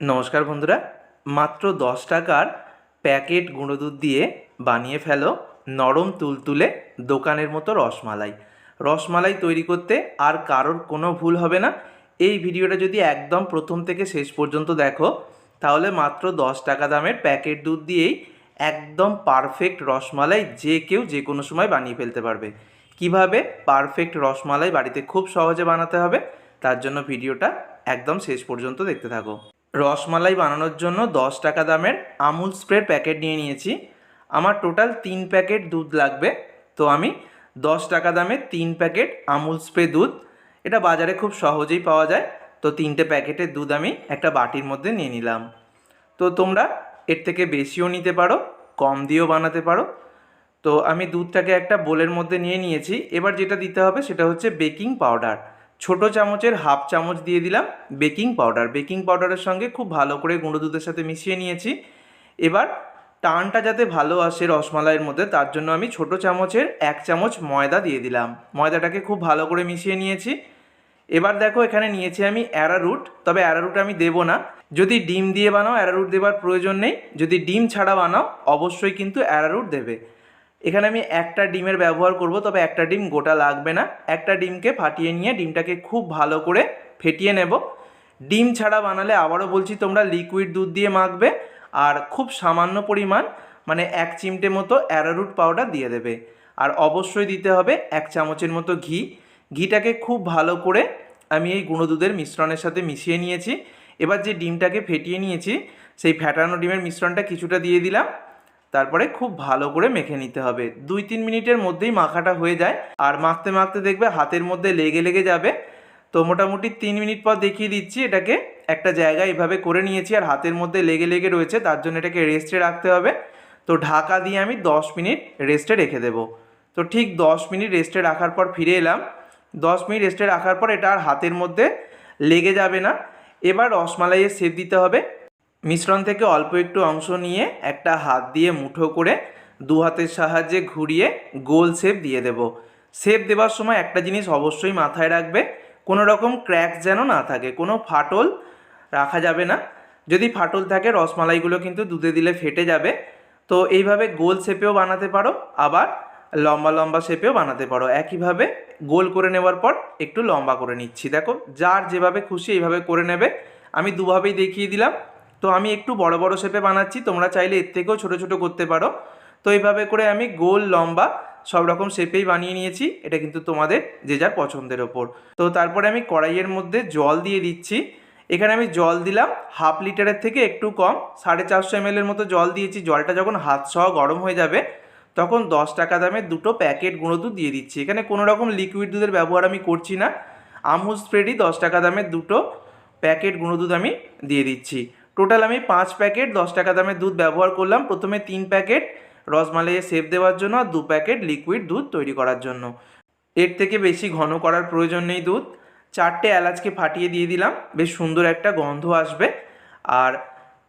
নমস্কার বন্ধুরা, মাত্র দশ টাকার প্যাকেট গুঁড়ো দুধ দিয়ে বানিয়ে ফেলো নরম তুলতুলে দোকানের মতো রসমালাই। রসমালাই তৈরি করতে আর কারোর কোনো ভুল হবে না। এই ভিডিওটা যদি একদম প্রথম থেকে শেষ পর্যন্ত দেখো, তাহলে মাত্র দশ টাকা দামের প্যাকেট দুধ দিয়েই একদম পারফেক্ট রসমালাই যে কেউ যে কোনো সময় বানিয়ে ফেলতে পারবে। কীভাবে? পারফেক্ট রসমালাই বাড়িতে খুব সহজে বানাতে হবে। তার জন্য ভিডিওটা একদম শেষ পর্যন্ত দেখতে থাকো। রসমালাই বানানোর জন্য দশ টাকা দামের আমুল স্প্রের প্যাকেট নিয়ে নিয়েছি। আমার টোটাল তিন প্যাকেট দুধ লাগবে। তো আমি দশ টাকা দামের তিন প্যাকেট আমুল স্প্রে দুধ। এটা বাজারে খুব সহজেই পাওয়া যায়। তো তিনটে প্যাকেটের দুধ আমি একটা বাটির মধ্যে নিয়ে নিলাম। তো তোমরা এর থেকে বেশিও নিতে পারো, কম দিয়েও বানাতে পারো। তো আমি দুধটাকে একটা বোলের মধ্যে নিয়ে নিয়েছি। এবার যেটা দিতে হবে সেটা হচ্ছে বেকিং পাউডার। ছোট চামচের হাফ চামচ দিয়ে দিলাম বেকিং পাউডার। বেকিং পাউডারের সঙ্গে খুব ভালো করে গুঁড়ো দুধের সাথে মিশিয়ে নিয়েছি। এবার টানটা যাতে ভালো আসে রসমালাইয়ের মধ্যে, তার জন্য আমি ছোট চামচের এক চামচ ময়দা দিয়ে দিলাম। ময়দাটাকে খুব ভালো করে মিশিয়ে নিয়েছি। এবার দেখো এখানে নিয়েছি আমি অ্যারারুট। তবে অ্যারারুট আমি দেবো না। যদি ডিম দিয়ে বানাও, অ্যারারুট দেওয়ার প্রয়োজন নেই। যদি ডিম ছাড়া বানাও, অবশ্যই কিন্তু অ্যারারুট দেবে। এখানে আমি একটা ডিমের ব্যবহার করব, তবে একটা ডিম গোটা লাগবে না। একটা ডিমকে ফাটিয়ে নিয়ে ডিমটাকে খুব ভালো করে ফেটিয়ে নেব। ডিম ছাড়া বানালে আবারও বলছি তোমরা লিকুইড দুধ দিয়ে মাখবে আর খুব সামান্য পরিমাণ মানে এক চিমটে মতো অ্যারারুট পাউডার দিয়ে দেবে। আর অবশ্যই দিতে হবে এক চামচের মতো ঘি। ঘিটাকে খুব ভালো করে আমি এই গুঁড়ো দুধের মিশ্রণের সাথে মিশিয়ে নিয়েছি। এবার যে ডিমটাকে ফেটিয়ে নিয়েছি, সেই ফ্যাটানো ডিমের মিশ্রণটা কিছুটা দিয়ে দিলাম। তারপরে খুব ভালো করে মেখে নিতে হবে। দুই তিন মিনিটের মধ্যেই মাখাটা হয়ে যায়। আর মাখতে মাখতে দেখবে হাতের মধ্যে লেগে লেগে যাবে। তো মোটামুটি তিন মিনিট পর দেখিয়ে দিচ্ছি এটাকে। একটা জায়গায় এভাবে করে নিয়েছি আর হাতের মধ্যে লেগে লেগে রয়েছে, তার জন্য এটাকে রেস্টে রাখতে হবে। তো ঢাকা দিয়ে আমি দশ মিনিট রেস্টে রেখে দেবো। তো ঠিক দশ মিনিট রেস্টে রাখার পর ফিরে এলাম। দশ মিনিট রেস্টে রাখার পর এটা আর হাতের মধ্যে লেগে যাবে না। এবার রসমালাইয়ের সেপ দিতে হবে। মিশ্রণ থেকে অল্প একটু অংশ নিয়ে একটা হাত দিয়ে মুঠো করে দু হাতের সাহায্যে ঘুরিয়ে গোল শেপ দিয়ে দেব। শেপ দেওয়ার সময় একটা জিনিস অবশ্যই মাথায় রাখবে, কোনো রকম ক্র্যাক যেন না থাকে, কোনো ফাটল রাখা যাবে না। যদি ফাটল থাকে, রসমালাইগুলো কিন্তু দুধে দিলে ফেটে যাবে। তো এইভাবে গোল শেপেও বানাতে পারো, আবার লম্বা লম্বা শেপেও বানাতে পারো। একইভাবে গোল করে নেওয়ার পর একটু লম্বা করে নিচ্ছি। দেখো, যার যেভাবে খুশি এইভাবে করে নেবে। আমি দুভাবেই দেখিয়ে দিলাম। তো আমি একটু বড় বড় শেপে বানাচ্ছি, তোমরা চাইলে এর থেকেও ছোট ছোট করতে পারো। তো এইভাবে করে আমি গোল, লম্বা সব রকম শেপেই বানিয়ে নিয়েছি, এটা কিন্তু তোমাদের যে যার পছন্দের ওপর। তো তারপরে আমি কড়াইয়ের মধ্যে জল দিয়ে দিচ্ছি। এখানে আমি জল দিলাম, হাফ লিটারের থেকে একটু কম, সাড়ে চারশো এমএলের মতো জল দিয়েছি। জলটা যখন হাত সহ গরম হয়ে যাবে, তখন দশ টাকা দামের দুটো প্যাকেট গুঁড়ো দুধ দিয়ে দিচ্ছি। এখানে কোনো রকম লিকুইড দুধের ব্যবহার আমি করছি না। আমুল স্প্রেডই দশ টাকা দামের দুটো প্যাকেট গুঁড়ো দুধ আমি দিয়ে দিচ্ছি। টোটাল আমি পাঁচ প্যাকেট দশ টাকা দামের দুধ ব্যবহার করলাম। প্রথমে তিন প্যাকেট রসমালাইয়ে সেপ দেওয়ার জন্য আর দু প্যাকেট লিকুইড দুধ তৈরি করার জন্য। এর থেকে বেশি ঘন করার প্রয়োজন নেই দুধ। চারটে এলাচকে ফাটিয়ে দিয়ে দিলাম। বেশ সুন্দর একটা গন্ধ আসবে। আর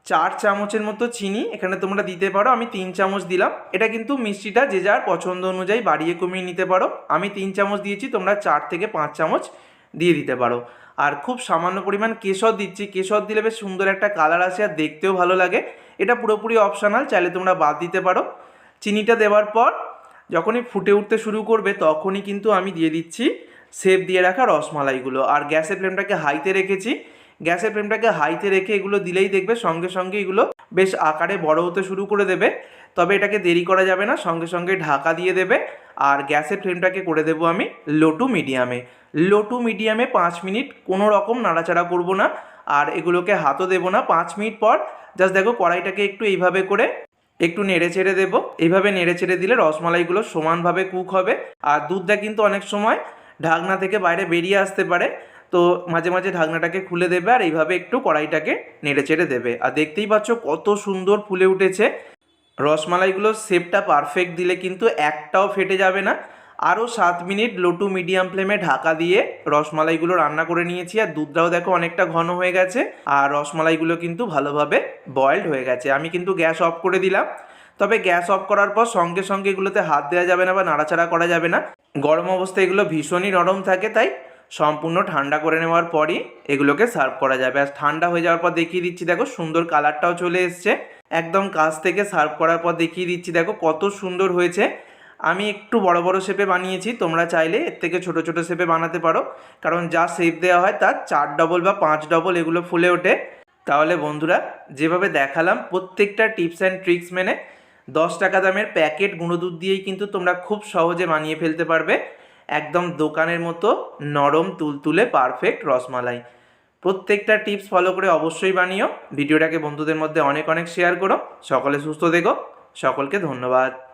চার চামচের মতো চিনি এখানে তোমরা দিতে পারো। আমি তিন চামচ দিলাম। এটা কিন্তু মিষ্টিটা যে যার পছন্দ অনুযায়ী বাড়িয়ে কমিয়ে নিতে পারো। আমি তিন চামচ দিয়েছি, তোমরা চার থেকে পাঁচ চামচ দিয়ে দিতে পারো। আর খুব সামান্য পরিমাণ কেশর দিচ্ছি। কেশর দিলে বেশ সুন্দর একটা কালার আসে আর দেখতেও ভালো লাগে। এটা পুরোপুরি অপশানাল চাইলে তোমরা বাদ দিতে পারো। চিনিটা দেওয়ার পর যখনই ফুটে উঠতে শুরু করবে, তখনই কিন্তু আমি দিয়ে দিচ্ছি সেপ দিয়ে রাখা রসমালাইগুলো। আর গ্যাসের ফ্লেমটাকে হাইতে রেখেছি। গ্যাসের ফ্লেমটাকে হাইতে রেখে এগুলো দিলেই দেখবে সঙ্গে সঙ্গে এগুলো বেশ আকারে বড় হতে শুরু করে দেবে। তবে এটাকে দেরি করা যাবে না, সঙ্গে সঙ্গে ঢাকা দিয়ে দেবে। আর গ্যাসের ফ্লেমটাকে করে দেবো আমি লো টু মিডিয়ামে। লো টু মিডিয়ামে পাঁচ মিনিট কোনো রকম নাড়াচাড়া করব না। আর এগুলোকে হাতও দেবো না, পাঁচ মিনিট পর জাস্ট দেখো কড়াইটাকে একটু এইভাবে করে একটু নেড়ে ছেড়ে দেবো। এইভাবে নেড়ে ছেড়ে দিলে রসমালাইগুলো সমানভাবে কুক হবে। আর দুধটা কিন্তু অনেক সময় ঢাকনা থেকে বাইরে বেরিয়ে আসতে পারে। তো মাঝে মাঝে ঢাকনাটাকে খুলে দেবে আর এইভাবে একটু কড়াইটাকে নেড়ে চেড়ে দেবে। আর দেখতেই পাচ্ছ কত সুন্দর ফুলে উঠেছে। রসমালাইগুলোর শেপটা পারফেক্ট দিলে কিন্তু একটাও ফেটে যাবে না। আরও সাত মিনিট লো টু মিডিয়াম ফ্লেমে ঢাকা দিয়ে রসমালাইগুলো রান্না করে নিয়েছি। আর দুধটাও দেখো অনেকটা ঘন হয়ে গেছে। আর রসমালাইগুলো কিন্তু ভালোভাবে বয়েলড হয়ে গেছে। আমি কিন্তু গ্যাস অফ করে দিলাম। তবে গ্যাস অফ করার পর সঙ্গে সঙ্গে এগুলোতে হাত দেওয়া যাবে না বা নাড়াচাড়া করা যাবে না। গরম অবস্থায় এগুলো ভীষণই নরম থাকে, তাই সম্পূর্ণ ঠান্ডা করে নেওয়ার পরই এগুলোকে সার্ভ করা যাবে। আর ঠান্ডা হয়ে যাওয়ার পর দেখিয়ে দিচ্ছি, দেখো সুন্দর কালারটাও চলে এসছে। একদম কাছ থেকে সার্ভ করার পর দেখিয়ে দিচ্ছি, দেখো কত সুন্দর হয়েছে। আমি একটু বড় বড় শেপে বানিয়েছি, তোমরা চাইলে এর থেকে ছোট ছোট শেপে বানাতে পারো। কারণ যা শেপ দেওয়া হয় তার চার ডবল বা পাঁচ ডবল এগুলো ফুলে ওঠে। তাহলে বন্ধুরা, যেভাবে দেখালাম প্রত্যেকটা টিপস অ্যান্ড ট্রিক্স মেনে, দশ টাকা দামের প্যাকেট গুঁড়ো দুধ দিয়েই কিন্তু তোমরা খুব সহজে বানিয়ে ফেলতে পারবে। একদম দোকানের মতো নরম তুলতুলে পারফেক্ট রসমালাই। প্রত্যেকটা টিপস ফলো করে অবশ্যই বানিও। ভিডিওটাকে বন্ধুদের মধ্যে অনেক অনেক শেয়ার করো। সকলে সুস্থ দেখো সকলকে ধন্যবাদ।